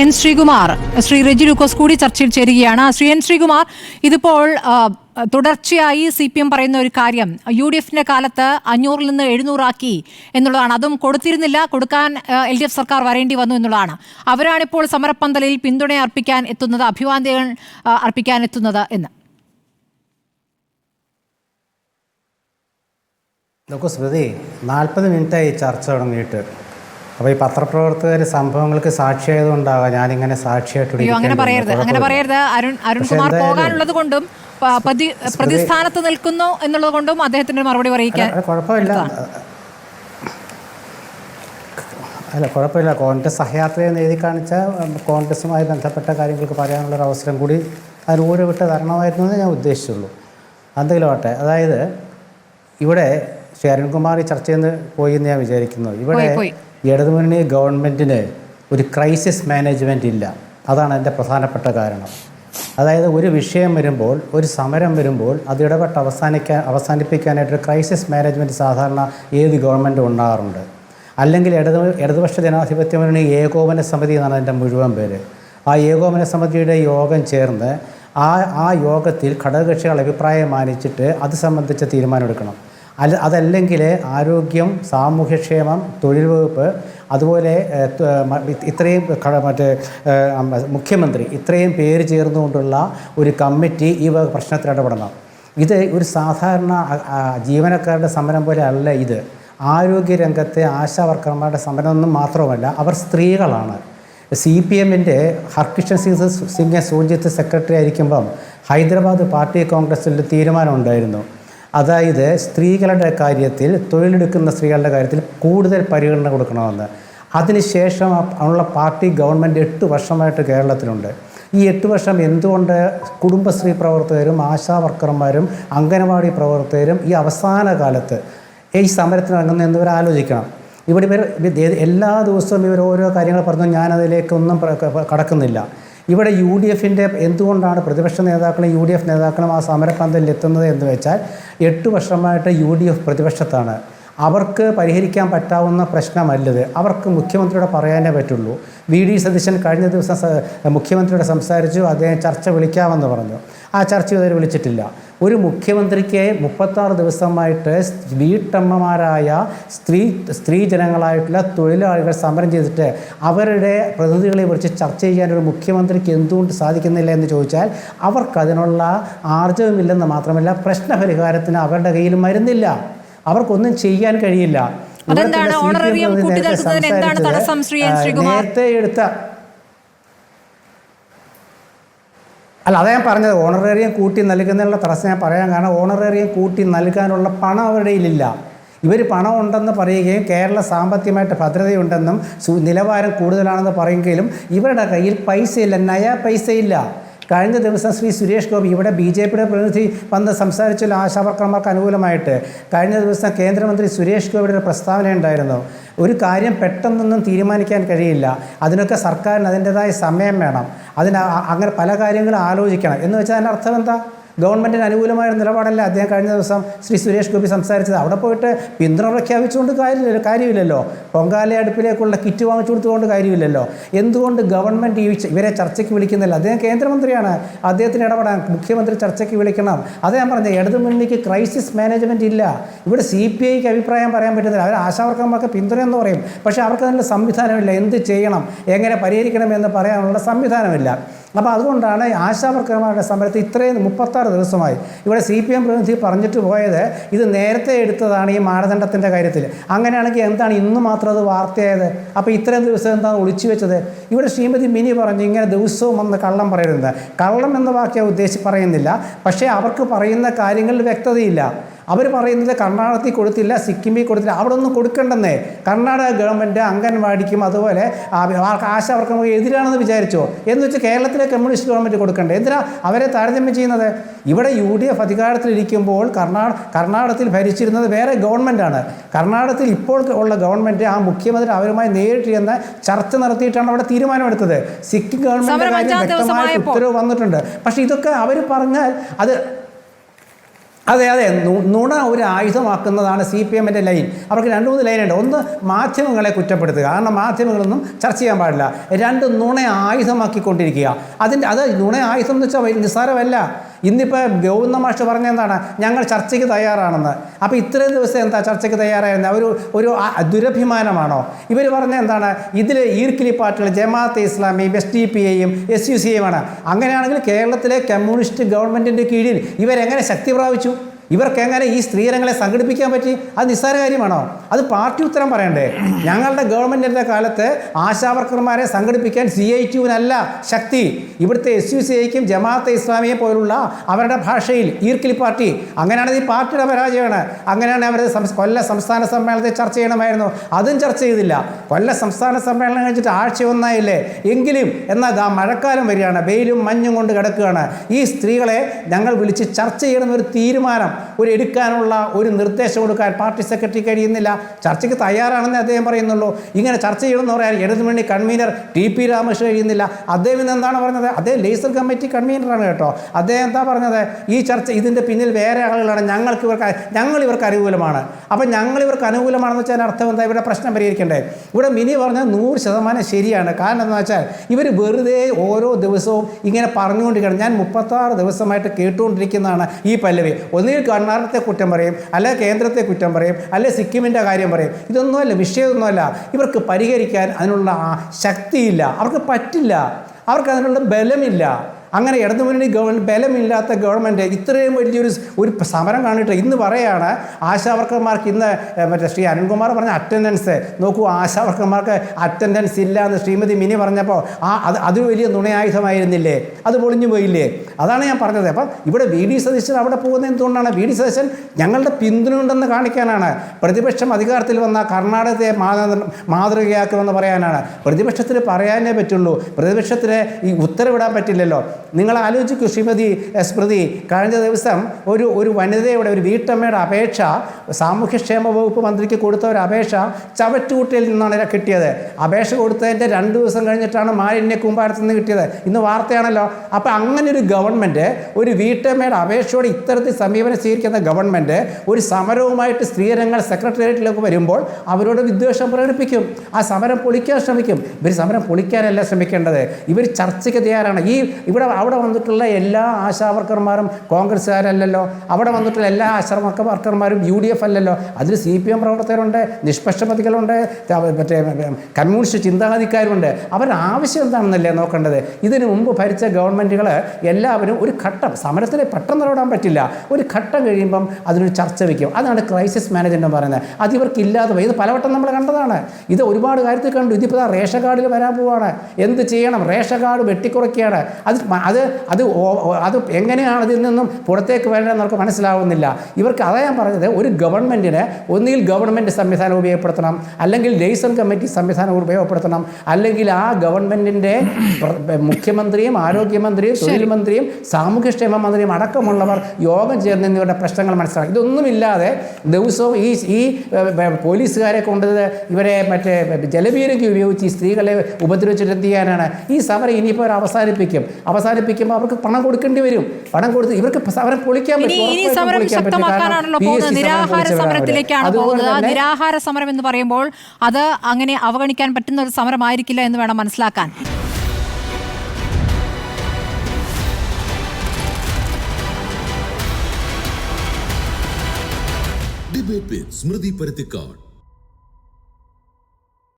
N Sreekumar Shri Reji Lukose കൂടി ചർച്ചയിൽ ചേരുകയാണ്. ശ്രീ എൻ ശ്രീകുമാർ ഇതിപ്പോൾ തുടർച്ചയായി സി പി എം പറയുന്ന ഒരു കാര്യം യു ഡി എഫിന്റെ കാലത്ത് അഞ്ഞൂറിൽ നിന്ന് എഴുന്നൂറാക്കി എന്നുള്ളതാണ്. അതും കൊടുത്തിരുന്നില്ല കൊടുക്കാൻ എൽ ഡി എഫ് സർക്കാർ വരേണ്ടി വന്നു എന്നുള്ളതാണ്. അവരാണിപ്പോൾ സമരപ്പന്തലിൽ പിന്തുണ അർപ്പിക്കാൻ എത്തുന്നത് അഭിവാദ്യങ്ങൾ അർപ്പിക്കാൻ എത്തുന്നത് എന്ന്. നോക്കൂ സ്മൃതി നാൽപ്പത് മിനിറ്റായി ചർച്ച തുടങ്ങിയിട്ട് അപ്പോൾ ഈ പത്രപ്രവർത്തകർ സംഭവങ്ങൾക്ക് സാക്ഷിയായതുകൊണ്ടാകാം ഞാനിങ്ങനെ സാക്ഷിയായിട്ട് അങ്ങനെ പറയരുത് അങ്ങനെ പറയരുത്. അരുൺ അരുൺകുമാർ പോകാനുള്ളത് കൊണ്ടും പ്രതിസ്ഥാനത്ത് നിൽക്കുന്നു എന്നുള്ളത് കൊണ്ടും അദ്ദേഹത്തിന്റെ മറുപടി പറയിക്കാൻ അല്ല, കുഴപ്പമില്ല. അല്ല കുഴപ്പമില്ല. കോൺഗ്രസ് സഹയാത്രയെന്ന് എഴുതി കാണിച്ച കോൺഗ്രസുമായി ബന്ധപ്പെട്ട കാര്യങ്ങൾക്ക് പറയാനുള്ള ഒരു അവസരം കൂടി അതിന് ഊര് വിട്ട് തരണമായിരുന്നു എന്ന് ഞാൻ ഉദ്ദേശിച്ചുള്ളൂ. എന്തെങ്കിലും ആട്ടെ അതായത് ഇവിടെ ശ്രീ അരുൺകുമാർ ചർച്ചയിൽ നിന്ന് പോയി എന്ന് ഞാൻ വിചാരിക്കുന്നു. ഇവിടെ. ഇടതുമുന്നണി ഗവൺമെന്റിന് ഒരു ക്രൈസിസ് മാനേജ്മെന്റ് ഇല്ല. അതാണ് എന്റെ പ്രധാനപ്പെട്ട കാരണം. അതായത് ഒരു വിഷയം വരുമ്പോൾ ഒരു സമരം വരുമ്പോൾ അത് ഇടപെട്ട് അവസാനിക്കാൻ അവസാനിപ്പിക്കാനായിട്ടൊരു ക്രൈസിസ് മാനേജ്മെന്റ് സാധാരണ ഏത് ഗവൺമെന്റും ഉണ്ടാകാറുണ്ട്. അല്ലെങ്കിൽ ഇടതു ഇടതുപക്ഷ ജനാധിപത്യ മുന്നണി ഏകോപന സമിതി എന്നാണ് അതിന്റെ മുഴുവൻ പേര്. ആ ഏകോപന സമിതിയുടെ യോഗം ചേർന്ന് ആ ആ യോഗത്തിൽ ഘടകകക്ഷികൾ അഭിപ്രായം മാനിച്ചിട്ട് അത് സംബന്ധിച്ച തീരുമാനമെടുക്കണം. അല്ല അതല്ലെങ്കിൽ ആരോഗ്യം സാമൂഹ്യക്ഷേമം തൊഴിൽ വകുപ്പ് അതുപോലെ ഇത്രയും മറ്റേ മുഖ്യമന്ത്രി ഇത്രയും പേര് ചേർന്നുകൊണ്ടുള്ള ഒരു കമ്മിറ്റി ഈ പ്രശ്നത്തിൽ ഇടപെടണം. ഇത് ഒരു സാധാരണ ജീവനക്കാരുടെ സമരം പോലെ അല്ല ഇത്. ആരോഗ്യരംഗത്തെ ആശാവർക്കർമാരുടെ സമരം ഒന്നും മാത്രമല്ല അവർ സ്ത്രീകളാണ്. സി പി എമ്മിന്റെ ഹർകിഷൻ സിംഗ് സിംഗ് സൂചിത്ത് സെക്രട്ടറി ആയിരിക്കുമ്പം ഹൈദരാബാദ് പാർട്ടി കോൺഗ്രസ്സിൽ തീരുമാനമുണ്ടായിരുന്നു അതായത് സ്ത്രീകളുടെ കാര്യത്തിൽ തൊഴിലെടുക്കുന്ന സ്ത്രീകളുടെ കാര്യത്തിൽ കൂടുതൽ പരിഗണന കൊടുക്കണമെന്ന്. അതിനുശേഷം ഉള്ള പാർട്ടി ഗവൺമെന്റ് എട്ട് വർഷമായിട്ട് കേരളത്തിലുണ്ട്. ഈ എട്ട് വർഷം എന്തുകൊണ്ട് കുടുംബശ്രീ പ്രവർത്തകരും ആശാ വർക്കർമാരും അംഗനവാടി പ്രവർത്തകരും ഈ അവസാന കാലത്ത് ഈ സമരത്തിന് ഇറങ്ങുന്ന എന്നിവർ ആലോചിക്കണം. ഇവിടെ ഇവർ എല്ലാ ദിവസവും ഇവർ ഓരോ കാര്യങ്ങൾ പറഞ്ഞു ഞാനതിലേക്കൊന്നും കടക്കുന്നില്ല. ഇവിടെ യു ഡി എഫിന്റെ എന്തുകൊണ്ടാണ് പ്രതിപക്ഷ നേതാക്കളും യു ഡി എഫ് നേതാക്കളും ആ സമരപന്തലിൽ എത്തുന്നത് എന്ന് വെച്ചാൽ എട്ട് വർഷമായിട്ട് യു ഡി എഫ് പ്രതിപക്ഷത്താണ്. അവർക്ക് പരിഹരിക്കാൻ പറ്റാവുന്ന പ്രശ്നമല്ലത്. അവർക്ക് മുഖ്യമന്ത്രിയോട് പറയാനേ പറ്റുള്ളൂ. വി ഡി സതീശൻ കഴിഞ്ഞ ദിവസം മുഖ്യമന്ത്രിയോട് സംസാരിച്ചു അദ്ദേഹം ചർച്ച വിളിക്കാമെന്ന് പറഞ്ഞു. ആ ചർച്ച ഇതുവരെ വിളിച്ചിട്ടില്ല. ഒരു മുഖ്യമന്ത്രിക്ക് മുപ്പത്താറ് ദിവസമായിട്ട് വീട്ടമ്മമാരായ സ്ത്രീ സ്ത്രീ ജനങ്ങളായിട്ടുള്ള തൊഴിലാളികൾ സമരം ചെയ്തിട്ട് അവരുടെ പ്രതിനിധികളെ കുറിച്ച് ചർച്ച ചെയ്യാൻ ഒരു മുഖ്യമന്ത്രിക്ക് എന്തുകൊണ്ട് സാധിക്കുന്നില്ല എന്ന് ചോദിച്ചാൽ അവർക്കതിനുള്ള ആർജവമില്ലെന്ന് മാത്രമല്ല പ്രശ്നപരിഹാരത്തിന് അവരുടെ കയ്യിൽ മരുന്നില്ല. അവർക്കൊന്നും ചെയ്യാൻ കഴിയില്ല. നേരത്തെ നൽകുന്നതിന് എന്താണ് സംസാരിച്ചത്, തടസ്സം, ശ്രീ എൻ ആ, ശ്രീകുമാർ? നേരത്തെ എടുത്ത അല്ല അതാ ഞാൻ പറഞ്ഞത്. ഓണറേറിയം കൂട്ടി നൽകുന്നതിനുള്ള തടസ്സം ഞാൻ പറയാൻ കാരണം ഓണറേറിയം കൂട്ടി നൽകാനുള്ള പണം അവരുടെ കയ്യിലില്ല. ഇവർ പണം ഉണ്ടെന്ന് പറയുകയും കേരള സാമ്പത്തികമായിട്ട് ഭദ്രതയുണ്ടെന്നും നിലവാരം കൂടുതലാണെന്ന് പറയുമെങ്കിലും ഇവരുടെ കയ്യിൽ പൈസയില്ല നയ പൈസയില്ല. കഴിഞ്ഞ ദിവസം ശ്രീ സുരേഷ് ഗോപി ഇവിടെ ബി ജെ പിയുടെ പ്രതിനിധി വന്ന് സംസാരിച്ചല്ലോ ആശാവർക്കർമാർക്ക് അനുകൂലമായിട്ട് കഴിഞ്ഞ ദിവസം കേന്ദ്രമന്ത്രി സുരേഷ് ഗോപിയുടെ ഒരു പ്രസ്താവന ഉണ്ടായിരുന്നു. ഒരു കാര്യം പെട്ടെന്നൊന്നും തീരുമാനിക്കാൻ കഴിയില്ല. അതിനൊക്കെ സർക്കാരിന് അതിന്റെതായ സമയം വേണം. അതിന് അങ്ങനെ പല കാര്യങ്ങളും ആലോചിക്കണം. എന്ന് വെച്ചാൽ അതിന്റെ അർത്ഥം എന്താ? ഗവൺമെന്റിന് അനുകൂലമായ നിലപാടല്ല. അദ്ദേഹം കഴിഞ്ഞ ദിവസം ശ്രീ സുരേഷ് ഗോപി സംസാരിച്ചത്. അവിടെ പോയിട്ട് പിന്തുണ പ്രഖ്യാപിച്ചുകൊണ്ട് കാര്യമില്ല കാര്യമില്ലല്ലോ. പൊങ്കാല അടുപ്പിലേക്കുള്ള കിറ്റ് വാങ്ങിച്ചു കൊടുത്തുകൊണ്ട് കാര്യമില്ലല്ലോ. എന്തുകൊണ്ട് ഗവൺമെന്റ് ഈ ഇവരെ ചർച്ചയ്ക്ക് വിളിക്കുന്നില്ല? അദ്ദേഹം കേന്ദ്രമന്ത്രിയാണ്. അദ്ദേഹത്തിന് ഇടപെടാൻ മുഖ്യമന്ത്രി ചർച്ചയ്ക്ക് വിളിക്കണം. അത് ഞാൻ പറഞ്ഞത്. ഇടതുമുന്നണിക്ക് ക്രൈസിസ് മാനേജ്മെന്റ് ഇല്ല. ഇവിടെ സി പി ഐക്ക് അഭിപ്രായം പറയാൻ പറ്റുന്നില്ല. അവർ ആശാവർക്കന്മാർക്ക് പിന്തുണ എന്ന് പറയും. പക്ഷേ അവർക്ക് അതിനുള്ള സംവിധാനമില്ല. എന്ത് ചെയ്യണം? എങ്ങനെ പരിഹരിക്കണം എന്ന് പറയാനുള്ള സംവിധാനമില്ല. അപ്പോൾ അതുകൊണ്ടാണ് ആശാവർക്കർമാരുടെ സമരത്തിൽ ഇത്രയും മുപ്പത്താറ് ദിവസമായി. ഇവിടെ സി പി എം പ്രതിനിധി പറഞ്ഞിട്ട് പോയത് ഇത് നേരത്തെ എടുത്തതാണ് ഈ മാനദണ്ഡത്തിന്റെ കാര്യത്തിൽ. അങ്ങനെയാണെങ്കിൽ എന്താണ് ഇന്ന് മാത്രം അത് വാർത്തയായത്? അപ്പോൾ ഇത്രയും ദിവസം എന്താണ് ഒളിച്ചു വെച്ചത്? ഇവിടെ ശ്രീമതി മിനി പറഞ്ഞു ഇങ്ങനെ ദിവസവും വന്ന് കള്ളം പറയരുത് കള്ളം എന്ന വാക്യം ഉദ്ദേശിച്ച് പറയുന്നില്ല. പക്ഷേ അവർക്ക് പറയുന്ന കാര്യങ്ങളിൽ വ്യക്തതയില്ല. അവർ പറയുന്നത് കർണാടകത്തിൽ കൊടുത്തില്ല സിക്കിമിൽ കൊടുത്തില്ല. അവിടെ ഒന്നും കൊടുക്കണ്ടെന്നേ. കർണാടക ഗവൺമെന്റ് അംഗൻവാടിക്കും അതുപോലെ ആശാവർക്കർക്ക് എതിരാണെന്ന് വിചാരിച്ചോ? എന്ന് വെച്ച് കേരളത്തിലെ കമ്മ്യൂണിസ്റ്റ് ഗവൺമെന്റ് കൊടുക്കണ്ടേ? എന്തിനാ അവരെ താരതമ്യം ചെയ്യുന്നത്? ഇവിടെ യു ഡി എഫ് അധികാരത്തിലിരിക്കുമ്പോൾ കർണാടക കർണാടകത്തിൽ ഭരിച്ചിരുന്നത് വേറെ ഗവൺമെന്റാണ് കർണാടകത്തിൽ ഇപ്പോൾ ഉള്ള ഗവൺമെന്റ് ആ മുഖ്യമന്ത്രി അവരുമായി നേരിട്ട് ചെന്ന് ചർച്ച നടത്തിയിട്ടാണ് അവിടെ തീരുമാനമെടുത്തത്. സിക്കിം ഗവൺമെന്റ് വ്യക്തമായ ഉത്തരവ് വന്നിട്ടുണ്ട്. പക്ഷേ ഇതൊക്കെ അവർ പറഞ്ഞാൽ അത് അതെ അതെ. നുണ ഒരു ആയുധമാക്കുന്നതാണ് സി പി എമ്മിന്റെ ലൈൻ. അവർക്ക് രണ്ട് മൂന്ന് ലൈനുണ്ട്. ഒന്ന് മാധ്യമങ്ങളെ കുറ്റപ്പെടുത്തുക. കാരണം മാധ്യമങ്ങളൊന്നും ചർച്ച ചെയ്യാൻ പാടില്ല. രണ്ട് നുണ ആയുധമാക്കിക്കൊണ്ടിരിക്കുക. അതിന്റെ അത് നുണ ആയുധം എന്ന് വെച്ചാൽ നിസ്സാരമല്ല. ഇന്നിപ്പോൾ ഗൗന്ന മാഷ് പറഞ്ഞ എന്താണ്? ഞങ്ങൾ ചർച്ചയ്ക്ക് തയ്യാറാണെന്ന്. അപ്പോൾ ഇത്രയും ദിവസം എന്താ ചർച്ചയ്ക്ക് തയ്യാറായിരുന്നത് അവർ ഒരു ദുരഭിമാനമാണോ? ഇവർ പറഞ്ഞ എന്താണ്? ഇതിൽ ഈർക്കിലി പാർട്ടികൾ Jamaat Islami S D P ഐയും എസ് യു സി എയുമാണ് അങ്ങനെയാണെങ്കിൽ കേരളത്തിലെ കമ്മ്യൂണിസ്റ്റ് ഗവൺമെന്റിന്റെ കീഴിൽ ഇവരെങ്ങനെ ശക്തി പ്രാപിച്ചു? ഇവർക്ക് എങ്ങനെ ഈ സ്ത്രീരംഗങ്ങളെ സംഘടിപ്പിക്കാൻ പറ്റി? അത് നിസ്സാര കാര്യമാണോ? അത് പാർട്ടി ഉത്തരം പറയണ്ടേ? ഞങ്ങളുടെ ഗവൺമെന്റിന്റെ കാലത്ത് ആശാവർക്കർമാരെ സംഘടിപ്പിക്കാൻ സി ഐ ടിയുവിനല്ല ശക്തി. ഇവിടുത്തെ എസ് യു സി ഐക്കും ജമാഅത്തെ ഇസ്ലാമിയെ പോലുള്ള അവരുടെ ഭാഷയിൽ ഈർക്കിലി പാർട്ടി. അങ്ങനെയാണെങ്കിൽ ഈ പാർട്ടിയുടെ പരാജയമാണ്. അങ്ങനെയാണ് അവർ കൊല്ല സംസ്ഥാന സമ്മേളനത്തെ ചർച്ച ചെയ്യണമായിരുന്നു. അതും ചർച്ച ചെയ്തില്ല. കൊല്ല സംസ്ഥാന സമ്മേളനം കഴിഞ്ഞിട്ട് ആഴ്ച ഒന്നായില്ലേ? എങ്കിലും എന്നാൽ ആ മഴക്കാലം വരികയാണ്. വെയിലും മഞ്ഞും കൊണ്ട് കിടക്കുകയാണ്. ഈ സ്ത്രീകളെ ഞങ്ങൾ വിളിച്ച് ചർച്ച ചെയ്യണമെന്നൊരു തീരുമാനം ഒരു എടുക്കാനുള്ള ഒരു നിർദ്ദേശം കൊടുക്കാൻ പാർട്ടി സെക്രട്ടറി കഴിയുന്നില്ല. ചർച്ചയ്ക്ക് തയ്യാറാണെന്ന് അദ്ദേഹം പറയുന്നുള്ളൂ. ഇങ്ങനെ ചർച്ച ചെയ്യണമെന്ന് പറയാൻ ഇടതുമുന്നണി കൺവീനർ ടി പി രാമകൃഷ്ണൻ കഴിയുന്നില്ല. അദ്ദേഹം ഇന്ന് എന്താണ് പറഞ്ഞത്? അദ്ദേഹം ലേസർ കമ്മിറ്റി കൺവീനറാണ് കേട്ടോ. അദ്ദേഹം എന്താ പറഞ്ഞത്? ഈ ചർച്ച ഇതിന്റെ പിന്നിൽ വേറെ ആളുകളാണ്. ഞങ്ങൾക്ക് ഇവർക്ക് ഞങ്ങൾ ഇവർക്ക് അനുകൂലമാണ്. അപ്പം ഞങ്ങൾ ഇവർക്ക് അനുകൂലമാണെന്ന് വെച്ചാൽ അർത്ഥം എന്താ? ഇവിടെ പ്രശ്നം പരിഹരിക്കണ്ടേ. ഇവിടെ മിനി പറഞ്ഞത് നൂറ് ശതമാനം ശരിയാണ്. കാരണം എന്താ വെച്ചാൽ ഇവർ വെറുതെ ഓരോ ദിവസവും ഇങ്ങനെ പറഞ്ഞുകൊണ്ടിരിക്കുകയാണ്. ഞാൻ മുപ്പത്താറ് ദിവസമായിട്ട് കേട്ടുകൊണ്ടിരിക്കുന്നതാണ് ഈ പല്ലവി. ഒന്നുകിൽ കർണാടകത്തെ കുറ്റം പറയും അല്ലെ കേന്ദ്രത്തെ കുറ്റം പറയും അല്ലെ സിക്കിമിന്റെ കാര്യം പറയും. ഇതൊന്നുമല്ല വിഷയമൊന്നുമല്ല. ഇവർക്ക് പരിഹരിക്കാൻ അതിനുള്ള ശക്തിയില്ല. അവർക്ക് പറ്റില്ല. അവർക്ക് അതിനുള്ള ബലമില്ല. അങ്ങനെ ഇടതുമുന്നണി ഗവൺമെന്റ് ബലമില്ലാത്ത ഗവൺമെന്റ് ഇത്രയും വലിയൊരു ഒരു സമരം കാണിട്ട് ഇന്ന് പറയാണ് ആശാവർക്കർമാർക്ക് ഇന്ന് മറ്റേ ശ്രീ അരുൺകുമാർ പറഞ്ഞ അറ്റൻഡൻസ് നോക്കൂ ആശാവർക്കർമാർക്ക് അറ്റൻഡൻസ് ഇല്ല എന്ന് ശ്രീമതി മിനി പറഞ്ഞപ്പോൾ ആ അത് അത് വലിയ നുണയായുധമായിരുന്നില്ലേ? അത് പൊളിഞ്ഞു പോയില്ലേ? അതാണ് ഞാൻ പറഞ്ഞത്. അപ്പം ഇവിടെ വി ഡി സതീശൻ അവിടെ പോകുന്നത് എന്തുകൊണ്ടാണ്? വി ഡി സതീശൻ ഞങ്ങളുടെ പിന്തുണ ഉണ്ടെന്ന് കാണിക്കാനാണ്. പ്രതിപക്ഷം അധികാരത്തിൽ വന്ന കർണാടകത്തെ മാതൃ മാതൃകയാക്കുമെന്ന് പറയാനാണ്. പ്രതിപക്ഷത്തിന് പറയാനേ പറ്റുള്ളൂ. പ്രതിപക്ഷത്തിന് ഈ ഉത്തരവിടാൻ പറ്റില്ലല്ലോ. നിങ്ങൾ ആലോചിക്കൂ ശ്രീമതി സ്മൃതി കഴിഞ്ഞ ദിവസം ഒരു ഒരു വനിതയുടെ ഒരു വീട്ടമ്മയുടെ അപേക്ഷ സാമൂഹ്യക്ഷേമ വകുപ്പ് മന്ത്രിക്ക് കൊടുത്ത ഒരു അപേക്ഷ ചവറ്റുകുട്ടിയിൽ നിന്നാണ് കിട്ടിയത്. അപേക്ഷ കൊടുത്തതിന്റെ രണ്ട് ദിവസം കഴിഞ്ഞിട്ടാണ് മാലിന്യ കൂമ്പാരത്തിൽ നിന്ന് കിട്ടിയത്. ഇന്ന് വാർത്തയാണല്ലോ. അപ്പോൾ അങ്ങനെ ഒരു ഗവൺമെന്റ് ഒരു വീട്ടമ്മയുടെ അപേക്ഷയോട് ഇത്തരത്തിൽ സമീപനം സ്വീകരിക്കുന്ന ഗവൺമെന്റ് ഒരു സമരവുമായിട്ട് സ്ത്രീരംഗങ്ങൾ സെക്രട്ടേറിയറ്റിലേക്ക് വരുമ്പോൾ അവരോട് വിദ്വേഷം പ്രകടിപ്പിക്കും. ആ സമരം പൊളിക്കാൻ ശ്രമിക്കും. ഇവർ സമരം പൊളിക്കാനല്ല ശ്രമിക്കേണ്ടത്. ഇവർ ചർച്ചയ്ക്ക് തയ്യാറാണ്. ഈ ഇവിടെ അവിടെ വന്നിട്ടുള്ള എല്ലാ ആശാവർക്കർമാരും കോൺഗ്രസ്സുകാരല്ലല്ലോ. അവിടെ വന്നിട്ടുള്ള എല്ലാ ആശാവർക്ക വർക്കർമാരും യു ഡി എഫ് അല്ലല്ലോ. അതിൽ സി പി എം പ്രവർത്തകരുണ്ട് നിഷ്പക്ഷപതികളുണ്ട് മറ്റേ കമ്മ്യൂണിസ്റ്റ് ചിന്താഗതിക്കാരുണ്ട്. അവരുടെ ആവശ്യം എന്താണെന്നല്ലേ നോക്കേണ്ടത്? ഇതിനു മുമ്പ് ഭരിച്ച ഗവൺമെന്റുകൾ എല്ലാവരും ഒരു ഘട്ടം സമരത്തിന് പെട്ടെന്ന് ഇടപെടാൻ പറ്റില്ല. ഒരു ഘട്ടം കഴിയുമ്പം അതിനൊരു ചർച്ച വയ്ക്കും. അതാണ് ക്രൈസിസ് മാനേജ്മെന്റ് പറയുന്നത്. അത് ഇവർക്കില്ലാതെ പോയി. ഇത് പലവട്ടം നമ്മൾ കണ്ടതാണ്. ഇത് ഒരുപാട് കാര്യത്തിൽ കണ്ടു. ഇതിപ്പോൾ റേഷൻ കാർഡിൽ വരാൻ പോവാണ്. എന്ത് ചെയ്യണം? റേഷൻ കാർഡ് വെട്ടിക്കുറയ്ക്കുകയാണ്. അത് അത് അത് അത് എങ്ങനെയാണ് അതിൽ നിന്നും പുറത്തേക്ക് വരേണ്ടതെന്ന് അവർക്ക് മനസ്സിലാവുന്നില്ല. ഇവർക്ക് അതാ ഞാൻ പറഞ്ഞത് ഒരു ഗവൺമെന്റിന് ഒന്നുകിൽ ഗവൺമെന്റ് സംവിധാനം ഉപയോഗപ്പെടുത്തണം അല്ലെങ്കിൽ ലേസൺ കമ്മിറ്റി സംവിധാനം ഉപയോഗപ്പെടുത്തണം അല്ലെങ്കിൽ ആ ഗവൺമെന്റിന്റെ മുഖ്യമന്ത്രിയും ആരോഗ്യമന്ത്രിയും തൊഴിൽ മന്ത്രിയും സാമൂഹ്യക്ഷേമ മന്ത്രിയും അടക്കമുള്ളവർ യോഗം ചേർന്ന് എന്നിവരുടെ പ്രശ്നങ്ങൾ മനസ്സിലാക്കി ഇതൊന്നുമില്ലാതെ ദിവസവും ഈ ഈ പോലീസുകാരെ കൊണ്ട് ഇവരെ മറ്റേ ജലപീരങ്കി ഉപയോഗിച്ച് ഈ സ്ത്രീകളെ ഉപദ്രവിച്ചിട്ട് എന്ത് ചെയ്യാനാണ്? ഈ സമരം ഇനിയിപ്പോൾ അവർ അവസാനിപ്പിക്കും അവസാനിപ്പിക്കുമ്പോൾ അവർക്ക് പണം കൊടുക്കേണ്ടി വരും. പണം കൊടുത്ത് ഇവർക്ക് സമരം പൊളിക്കാൻ പറ്റും. നിരാഹാര സമരത്തിലേക്കാണ് അതുപോലെ പോകുന്നത്. നിരാഹാര സമരം എന്ന് പറയുമ്പോൾ അത് അങ്ങനെ അവഗണിക്കാൻ പറ്റുന്ന ഒരു സമരമായിരിക്കില്ല എന്ന് വേണം മനസ്സിലാക്കാൻ. ഡിബേറ്റ് സ്മൃതി പരുത്തിക്കാട്